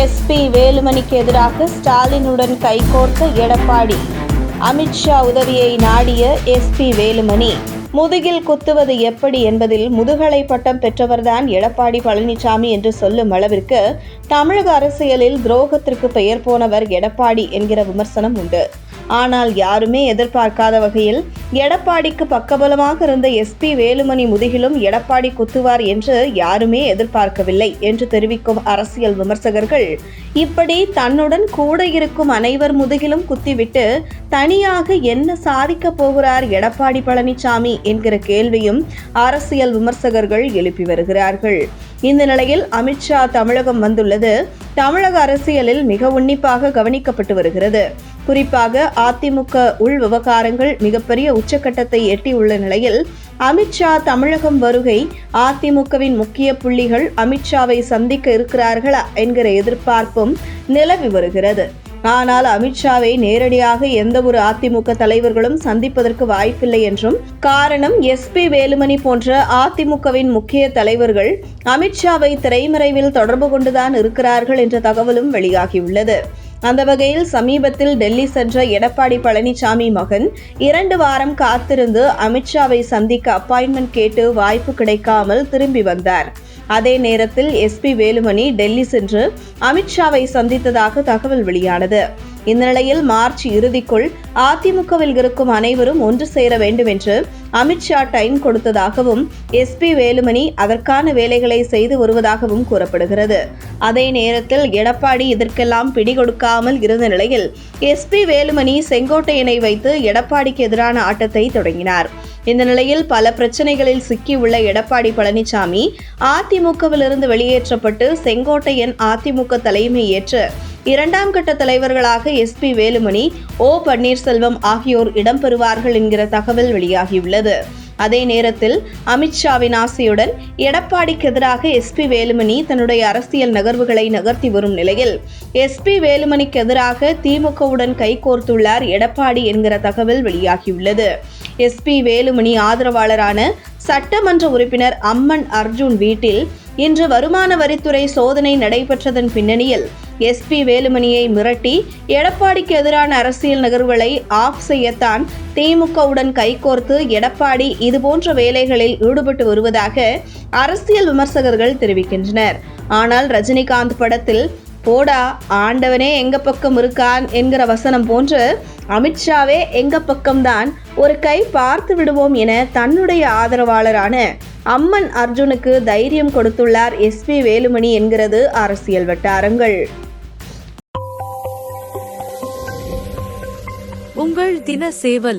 SP வேலுமணிக்கு எதிராக ஸ்டாலினுடன் கைகோர்த்த எடப்பாடி. அமித்ஷா உதவியை நாடிய எஸ்பி வேலுமணி. முதுகில் குத்துவது எப்படி என்பதில் முதுகலை பட்டம் பெற்றவர்தான் எடப்பாடி பழனிசாமி என்று சொல்லும் அளவிற்கு தமிழக அரசியலில் துரோகத்திற்கு பெயர் போனவர் எடப்பாடி என்கிற விமர்சனம் உண்டு. ஆனால் யாருமே எதிர்பார்க்காத வகையில் எடப்பாடிக்கு பக்கபலமாக இருந்த எஸ்பி வேலுமணி முதுகிலும் எடப்பாடி குத்துவார் என்று யாருமே எதிர்பார்க்கவில்லை என்று தெரிவிக்கும் அரசியல் விமர்சகர்கள். இப்படி தன்னுடன் கூட இருக்கும் அனைவர் முதுகிலும் குத்திவிட்டு தனியாக என்ன சாதிக்க போகிறார் எடப்பாடி பழனிசாமி என்கிற கேள்வியும் அரசியல் விமர்சகர்கள் எழுப்பி வருகிறார்கள். இந்த நிலையில் அமித்ஷா தமிழகம் வந்துள்ளது. தமிழக அரசியலில் மிக உன்னிப்பாக கவனிக்கப்பட்டு வருகிறது. குறிப்பாக அதிமுக உள் விவகாரங்கள் மிகப்பெரிய உச்சக்கட்டத்தை எட்டியுள்ள நிலையில் அமித்ஷா தமிழகம் வருகை அதிமுகவின் முக்கிய புள்ளிகள் அமித்ஷாவை சந்திக்க இருக்கிறார்களா என்கிற எதிர்பார்ப்பும் நிலவி வருகிறது. ஆனால் அமித்ஷாவை நேரடியாக எந்த ஒரு அதிமுக தலைவர்களும் சந்திப்பதற்கு வாய்ப்பில்லை என்றும் காரணம் எஸ்பி வேலுமணி போன்ற அதிமுகவின் முக்கிய தலைவர்கள் அமித்ஷாவை திரைமறைவில் தொடர்பு கொண்டுதான் இருக்கிறார்கள் என்ற தகவலும் வெளியாகியுள்ளது. அந்த வகையில் சமீபத்தில் டெல்லி சென்ற எடப்பாடி பழனிசாமி மகன் இரண்டு வாரம் காத்திருந்து அமித்ஷாவை சந்திக்க அப்பாயின்மெண்ட் கேட்டு வாய்ப்பு கிடைக்காமல் திரும்பி வந்தார். அதே நேரத்தில் எஸ்பி வேலுமணி டெல்லி சென்று அமித்ஷாவை சந்தித்ததாக தகவல் வெளியானது. இந்த நிலையில் மார்ச் இறுதிக்குள் அதிமுகவில் இருக்கும் அனைவரும் ஒன்று சேர வேண்டும் என்று அமித்ஷா டைம் கொடுத்ததாகவும் எஸ்பி வேலுமணி அதற்கான வேலைகளை செய்து வருவதாகவும் கூறப்படுகிறது. அதே நேரத்தில் எடப்பாடி இதற்கெல்லாம் பிடிகொடுக்காமல் இருந்த நிலையில் எஸ்பி வேலுமணி செங்கோட்டையனை வைத்து எடப்பாடிக்கு எதிரான ஆட்டத்தை தொடங்கினார். இந்த நிலையில் பல பிரச்சனைகளில் சிக்கியுள்ள எடப்பாடி பழனிசாமி அதிமுகவிலிருந்து வெளியேற்றப்பட்டு செங்கோட்டையன் அதிமுக தலைமை ஏற்று இரண்டாம் கட்ட தலைவர்களாக எஸ்பி வேலுமணி ஓ பன்னீர்செல்வம் ஆகியோர் இடம்பெறுவார்கள் என்கிற தகவல் வெளியாகியுள்ளது. அதே நேரத்தில் அமித்ஷாவின் ஆசையுடன் எடப்பாடிக்கு எதிராக எஸ்பி வேலுமணி தன்னுடைய அரசியல் நகர்வுகளை நகர்த்தி வரும் நிலையில் எஸ்பி வேலுமணிக்கு எதிராக திமுகவுடன் கைகோர்த்துள்ளார் எடப்பாடி என்கிற தகவல் வெளியாகியுள்ளது. எஸ்பி வேலுமணி ஆதரவாளரான சட்டமன்ற உறுப்பினர் அம்மன் அர்ஜுன் வீட்டில் இன்று வருமான வரித்துறை சோதனை நடைபெற்றதன் பின்னணியில் எஸ்பி வேலுமணியை மிரட்டி எடப்பாடிக்கு எதிரான அரசியல் நகர்வுகளை ஆஃப் செய்யத்தான் திமுகவுடன் கைகோர்த்து எடப்பாடி இதுபோன்ற வேலைகளில் ஈடுபட்டு வருவதாக அரசியல் விமர்சகர்கள் தெரிவிக்கின்றனர். ஆனால் ரஜினிகாந்த் படத்தில் போடா ஆண்டவனே எங்க பக்கம் இருக்கான் என்கிற வசனம் போன்று அமித்ஷாவே எங்க பக்கம்தான் ஒரு கை பார்த்து விடுவோம் என தன்னுடைய ஆதரவாளரான அம்மன் அர்ஜுனுக்கு தைரியம் கொடுத்துள்ளார் எஸ்பி வேலுமணி என்கிறது அரசியல் வட்டாரங்கள். உங்கள் தின சேவல்